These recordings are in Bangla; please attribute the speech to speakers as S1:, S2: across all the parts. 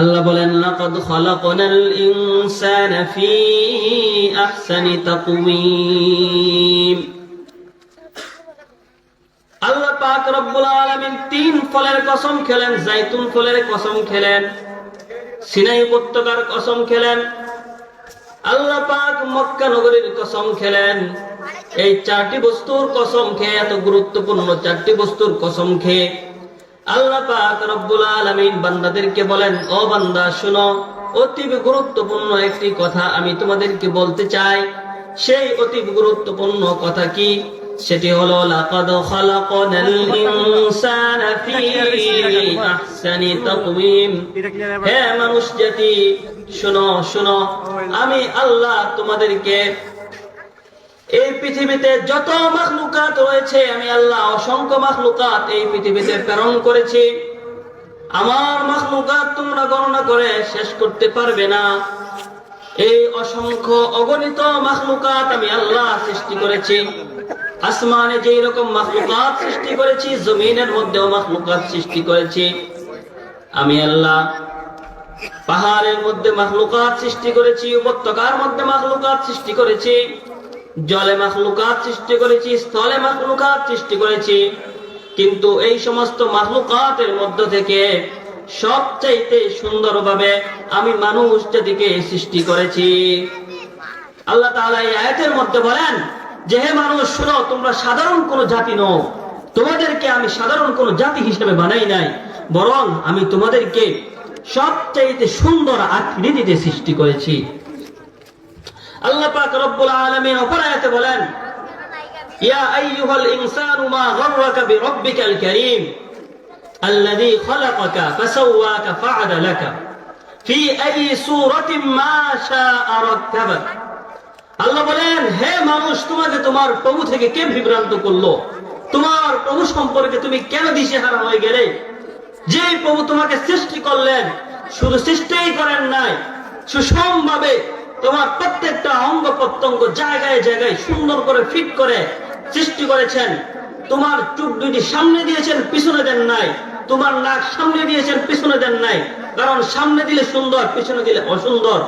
S1: আল্লাহ বলেন, লাকাদ খালাকনাল ইনসানা ফি আহসানি তাকওয়িম। আল্লাহ পাক রব্বুল আলামিন তিন ফলের কসম খেলেন, জাইতুন ফলের কসম খেলেন, সিনাই উপত্যকার কসম খেলেন, আল্লাহ পাক মক্কা নগরীর কসম খেলেন। এই চারটি বস্তুর কসম খেয়ে এত গুরুত্বপূর্ণ চারটি বস্তুর কসম খেয়ে আল্লাহ পাক রব্বুল আলামিন বান্দাদেরকে বলেন, ও বান্দা, শুনো অতি গুরুত্বপূর্ণ একটি কথা আমি তোমাদেরকে বলতে চাই। সেই অতি গুরুত্বপূর্ণ কথা কি? সেটি হলো, লাকাদ খালাকনাল ইনসানা ফি আহসানি তাকওয়িম। হে মানুষ জাতি, শুনো শুনো, আমি আল্লাহ তোমাদেরকে এই পৃথিবীতে যত মাখলুকাত রয়েছে, আমি আল্লাহ অসংখ্য মাখলুকাত এই পৃথিবীতে প্রেরণ করেছি। আমার মাখলুকাত তোমরা গণনা করে শেষ করতে পারবে না। এই অসংখ্য অগণিত মাখলুকাত আমি আল্লাহ সৃষ্টি করেছি। আসমানে যেই রকম মাখলুকাত সৃষ্টি করেছি, জমিনের মধ্যেও মাখলুকাত সৃষ্টি করেছি। আমি আল্লাহ পাহাড়ের মধ্যে মাখলুকাত সৃষ্টি করেছি, উপত্যকার মধ্যে মাখলুকাত সৃষ্টি করেছি। জলে মাখলুকাত সৃষ্টি করেছি, স্থলে মাখলুকাত সৃষ্টি করেছি। কিন্তু এই সমস্ত মাখলুকাতের মধ্য থেকে সবচাইতে সুন্দরভাবে আমি মানুষ জাতিকে সৃষ্টি করেছি। আল্লাহ তাআলা এই আয়াতের মধ্যে বলেন, যে হে মানুষ, শুনো, তোমরা সাধারণ কোন জাতি নও। তোমাদেরকে আমি সাধারণ কোন জাতি হিসেবে বানাই নাই, বরং আমি তোমাদেরকে সবচাইতে সুন্দর আকৃতিতে সৃষ্টি করেছি। আল্লাহ পাক রব্বুল আলামিন অপর আয়াতে বলেন ইয়া আইয়ুহাল ইনসানু মা গররাকা বিরাব্বিকাল কারীম الذي خلقك فسواك فعدلك في أي سورة ما شاء ركبك আল্লাহ বলেন হে মানুষ তোমাকে তোমার প্রভু থেকে কে বিভ্রান্ত করলো তোমার প্রভু সম্পর্কে তুমি কেন দিশেহারা হয়ে গেলে যে প্রভু তোমাকে সৃষ্টি করলেন শুধু সৃষ্টিই করেন নাই সুষম ভাবে তোমার প্রত্যেকটা অঙ্গ প্রত্যঙ্গ জায়গায় জায়গায় সুন্দর করে ফিট করে সৃষ্টি করেছেন। তোমার চোখ দুইটি সামনে দিয়েছেন, পিছনে দেন নাই। তোমার নাক সামনে দিয়েছেন, পিছনে দেন নাই। কারণ সামনে দিলে সুন্দর, পিছনে দিলে অসুন্দর।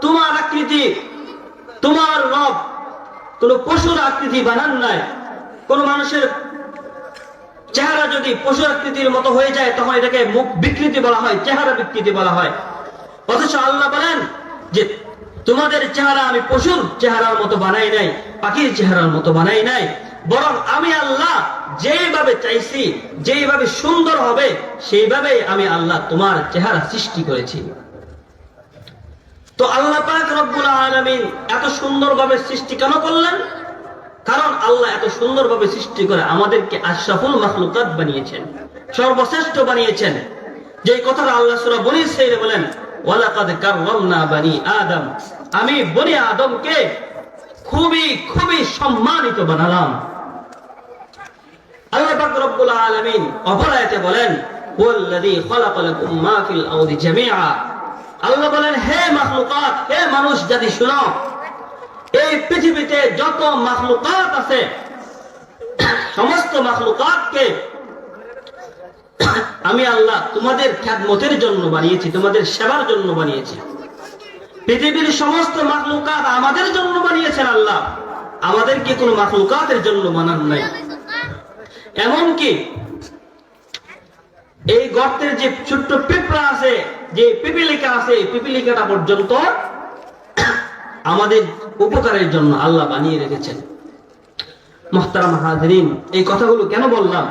S1: তোমার আকৃতি, তোমার রব কোন পশুর আকৃতি বানান নাই। কোন মানুষের চেহারা যদি পশু আকৃতির মতো হয়ে যায়, তখন এটাকে মুখ বিকৃতি বলা হয়, চেহারা বিকৃতি বলা হয়। অথচ আল্লাহ বলেন যে, তোমাদের চেহারা আমি পশুর চেহারার মতো বানাই নাই, পাখির চেহারার মতো বানাই নাই, বরং আমি আল্লাহ যেভাবে চাইছি যেভাবে সুন্দর হবে সেইভাবে আমি আল্লাহ তোমার চেহারা সৃষ্টি করেছি। তো আল্লাহ পাক রব্বুল আলামিন এত সুন্দরভাবে সৃষ্টি কেন করলেন? কারণ আল্লাহ এত সুন্দরভাবে সৃষ্টি করে আমাদেরকে আশরাফুল মাখলুকাত বানিয়েছেন, সর্বশ্রেষ্ঠ বানিয়েছেন। যে কথাটা আল্লাহ সূরা বনি ইসরাঈলে বলেন, ওয়ালাকাদ কাররামনা বানি আদম। আমি বনি আদমকে খুবই খুবই সম্মানিত বানালাম। আল্লাহ পাক রব্বুল আলামিন বলেন, ওয়াল্লাযী মা ফিল জামিআ। আল্লাহ বলেন, হে মাখলুকাত, হে মানুষ জাতি শুনো এই পৃথিবীতে যত মাখলুকাত আছে, সমস্ত মাখলুকাতকে আমি আল্লাহ তোমাদের খ্যাতমতের জন্য বানিয়েছি, তোমাদের সেবার জন্য বানিয়েছি। পৃথিবীর সমস্ত মাখলুকাত আমাদের জন্য বানিয়েছেন আল্লাহ। আমাদেরকে কোন মাখলুকাতের জন্য বানান নাই? এমনকি এই গর্তের যে ছোট্ট পিঁপড়া আছে, যে পিপিলিকা আছে পিপিলিকাটা পর্যন্ত আমাদের উপকারের জন্য আল্লাহ বানিয়ে রেখেছেন। মোহতারাম হাজরিন, এই কথাগুলো কেন বললাম?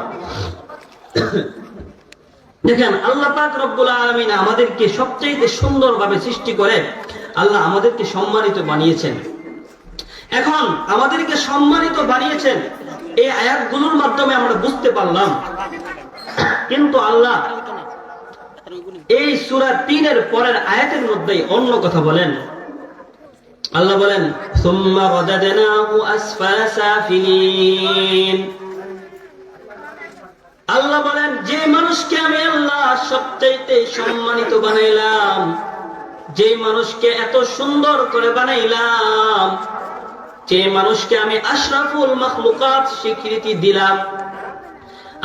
S1: দেখেন, আল্লাহ পাক রব্বুল আলমিন আমাদেরকে সবচাইতে সুন্দরভাবে সৃষ্টি করে আল্লাহ আমাদেরকে সম্মানিত বানিয়েছেন। এখন আমাদেরকে সম্মানিত বানিয়েছেন এই আয়াতগুলোর মাধ্যমে আমরা বুঝতে পারলাম। কিন্তু আল্লাহ এই সুরা তিনের পরের আয়াতের মধ্যেই অন্য কথা বলেন। আল্লাহ বলেন, সুম্মা রাদাদনাহু আসফালা সাফিলিন। আল্লাহ বলেন, যে মানুষকে আমি আল্লাহ সবচাইতে সম্মানিত বানাইলাম, যে মানুষকে এত সুন্দর করে বানাইলাম, যে মানুষকে আমি আশরাফুল মখলুকাত স্বীকৃতি দিলাম,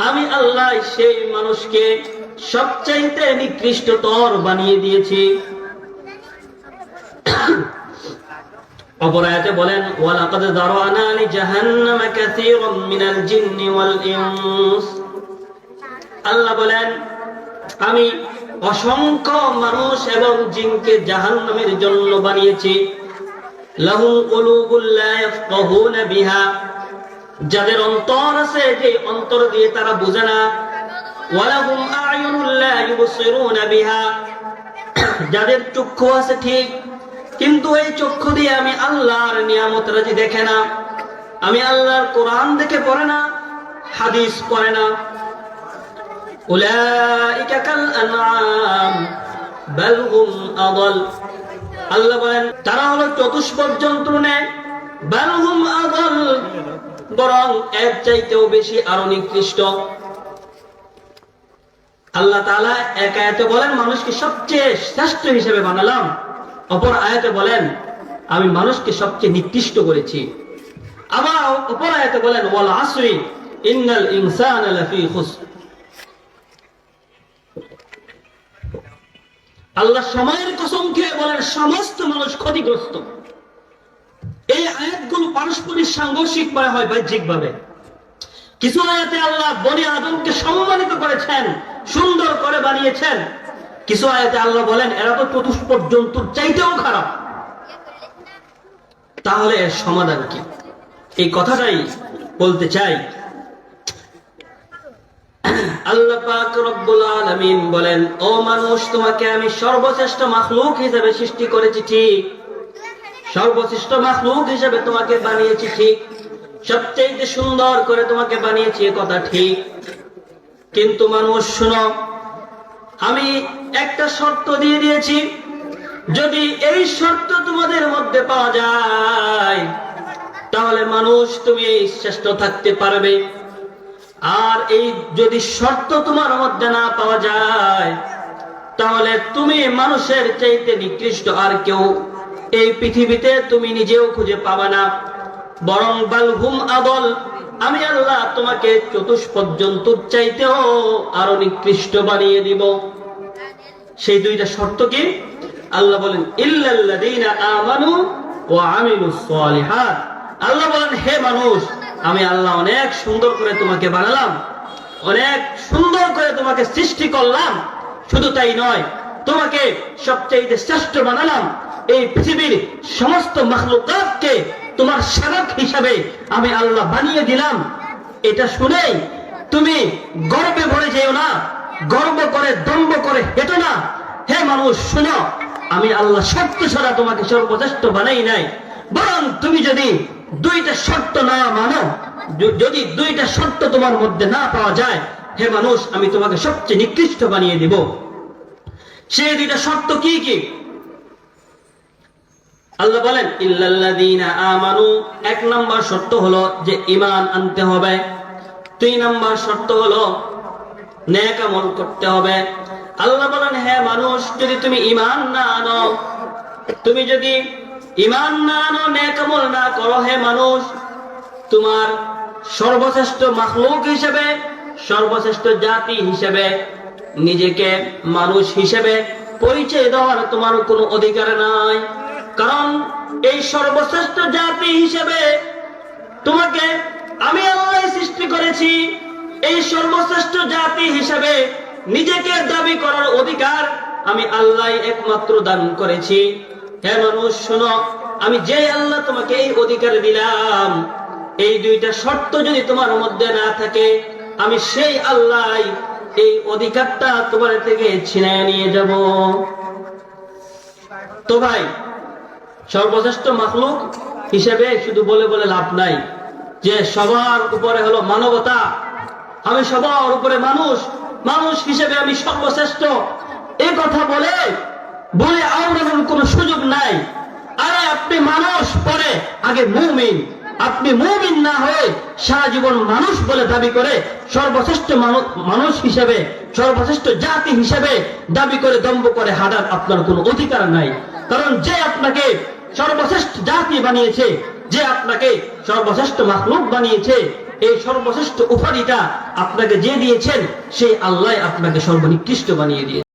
S1: আমি আল্লাহ সেই মানুষকে সবচাইতে নিকৃষ্টতর বানিয়ে দিয়েছি। অপর আয়াতে বলেন, ওয়ালাকাদ দারানা লি জাহান্নামা কাসীরাম মিনাল জিন্নি ওয়াল ইনস। আল্লাহ বলেন, আমি অসংখ্য মানুষ এবং জিনকে জাহান্নামের জন্য বানিয়েছি। লাহুম কুলুবুল লা ইয়াফকাহুনা বিহা। যাদের অন্তর আছে যে অন্তর দিয়ে তারা বোঝে না। ওয়ালাহুম আ'য়ুনুল লা ইউবসিরুনা বিহা। যাদের চক্ষু আছে, ঠিক কিন্তু এই চক্ষু দিয়ে আমি আল্লাহর নিয়ামত রাজি দেখে না। আমি আল্লাহর কোরআন দেখে পড়ে না, হাদিস পড়ে না। আল্লাহ বলেন, তারা হলো চতুষ্পদ জন্তু নেয়, বাল হুম আদল। বরং এর চাইতেও বেশি আরও নিকৃষ্ট। আল্লাহ এক আয়াতে বলেন, মানুষকে সবচেয়ে শ্রেষ্ঠ হিসেবে বানালাম। অপর আয়াতে বলেন, আমি মানুষকে সবচেয়ে নিকৃষ্ট করেছি। আবার অপর আয়াতে বলেন, ওয়াল আসরি, ইন্নাল ইনসানা লাফি খুসর। আল্লাহ সময়ের কসম খেয়ে বলেন, সমস্ত মানুষ ক্ষতিগ্রস্ত। এই আয়াতগুলো পারস্পরিক সাংঘর্ষিক মনে হয় বাহ্যিক ভাবে কিছু আয়াতে আল্লাহ বনি আদমকে সম্মানিত করেছেন, সুন্দর করে বানিয়েছেন। কিছু আয়াতে আল্লাহ বলেন, এরা তো চতুষ্পদ জন্তুর চাইতেও খারাপ। তাহলে সমাধান কি? এই কথাটাই বলতে চাই। আল্লাহ পাক রব্বুল আলামিন বলেন, ও মানুষ, তোমাকে আমি সর্বশ্রেষ্ঠ মাখলুক হিসেবে সৃষ্টি করেছি ঠিক। সর্বশ্রেষ্ঠ মাখলুক হিসেবে তোমাকে বানিয়েছি ঠিক। সবচেয়ে সুন্দর করে তোমাকে বানিয়েছি কথা ঠিক। কিন্তু মানুষ, শুনো, আমি একটা শর্ত দিয়ে দিয়েছি। যদি এই শর্ত তোমাদের মধ্যে পাওয়া যায়, তাহলে মানুষ তুমি শ্রেষ্ঠ থাকতে পারবে। আর এই যদি শর্ত তোমার মধ্যে না পাওয়া যায়, তাহলে তুমি মানুষের চাইতে নিকৃষ্ট আর কেউ এই পৃথিবীতে তুমি নিজেও খুঁজে পাবে না। বরং বালহুম আদল, আমি আল্লাহ তোমাকে চতুষ্পদ চাইতেও আরও নিকৃষ্ট বানিয়ে দিব। সেই দুইটা শর্ত কি? আল্লাহ বলেন, ইল্লাল্লাযীনা আমানু ওয়া আমিলুস সালিহাত আল্লাহ বলেন, হে মানুষ, আমি আল্লাহ অনেক সুন্দর করে তোমাকে বানালাম, অনেক সুন্দর করে তোমাকে সৃষ্টি করলাম। শুধু তাই নয়, তোমাকে সবচেয়ে শ্রেষ্ঠ বানালাম। এই পৃথিবীর সমস্ত মাখলুকাতকে তোমার সেবক হিসাবে আমি আল্লাহ বানিয়ে দিলাম। এটা শুনেই তুমি গর্বে ভরে যেও না। গর্ব করে দম্ব করে হেঁটো না। হে মানুষ, শুনো, আমি আল্লাহ সত্য ছাড়া তোমাকে সর্বশ্রেষ্ঠ বানাই নাই। বরং তুমি যদি দুইটা শর্ত না মানো যদি দুইটা শর্ত তোমার মধ্যে না পাওয়া যায়, হে মানুষ, আমি তোমাকে সবচেয়ে নিকৃষ্ট বানিয়ে দিব। সেই দুইটা শর্ত কি কি? আল্লাহ বলেন, ইল্লাল্লাযীনা আমানু। এক নাম্বার শর্ত হলো যে ঈমান আনতে হবে। দুই নাম্বার শর্ত হলো নেক আমল করতে হবে। আল্লাহ বলেন হ্যাঁ মানুষ, যদি তুমি ঈমান না আনো, তুমি যদি ঈমান না আনো নেক আমল না করো, হে মানুষ, তোমার সর্বশ্রেষ্ঠ মাখলুক হিসেবে, সর্বশ্রেষ্ঠ জাতি হিসেবে, নিজেকে মানুষ হিসেবে পরিচয় দেওয়ার তোমার কোনো অধিকার নাই। কারণ এই সর্বশ্রেষ্ঠ জাতি হিসেবে তোমাকে আমি আল্লাহ সৃষ্টি করেছি। এই সর্বশ্রেষ্ঠ জাতি হিসেবে নিজেকে দাবি করার অধিকার আমি আল্লাহ একমাত্র দান করেছি। হে মানুষ, শোনো, আমি যে আল্লাহ তোমাকে এই অধিকার দিলাম, এই দুইটা শর্ত যদি তোমার মধ্যে না থাকে, আমি সেই আল্লাহ এই অধিকারটা তোমার থেকে ছিনায় নিয়ে যাব। তো ভাই, সর্বশ্রেষ্ঠ মাখলুক হিসেবে শুধু বলে বলে লাভ নাই। যে সবার উপরে হলো মানবতা আমি সবার উপরে মানুষ মানুষ হিসেবে আমি সর্বশ্রেষ্ঠ। এ কথা বলে বলে আওড়ানোর কোনো সুযোগ নাই। আরে আপনি মানুষ পরে আগে মুমিন। আপনি মুমিন না হয়ে সারা জীবন মানুষ বলে দাবি করে সর্বশ্রেষ্ঠ মানুষ হিসেবে, সর্বশ্রেষ্ঠ জাতি হিসেবে দাবি করে দম্ভ করে হাঁটার আপনার কোনো অধিকার নাই। কারণ যে আপনাকে সর্বশ্রেষ্ঠ জাতি বানিয়েছে, যে আপনাকে সর্বশ্রেষ্ঠ মাখলুক বানিয়েছে এই সর্বশ্রেষ্ঠ উপাধিটা আপনাকে যে দিয়েছেন সেই আল্লাহ আপনাকে সর্বনিকৃষ্ট বানিয়ে দিয়েছে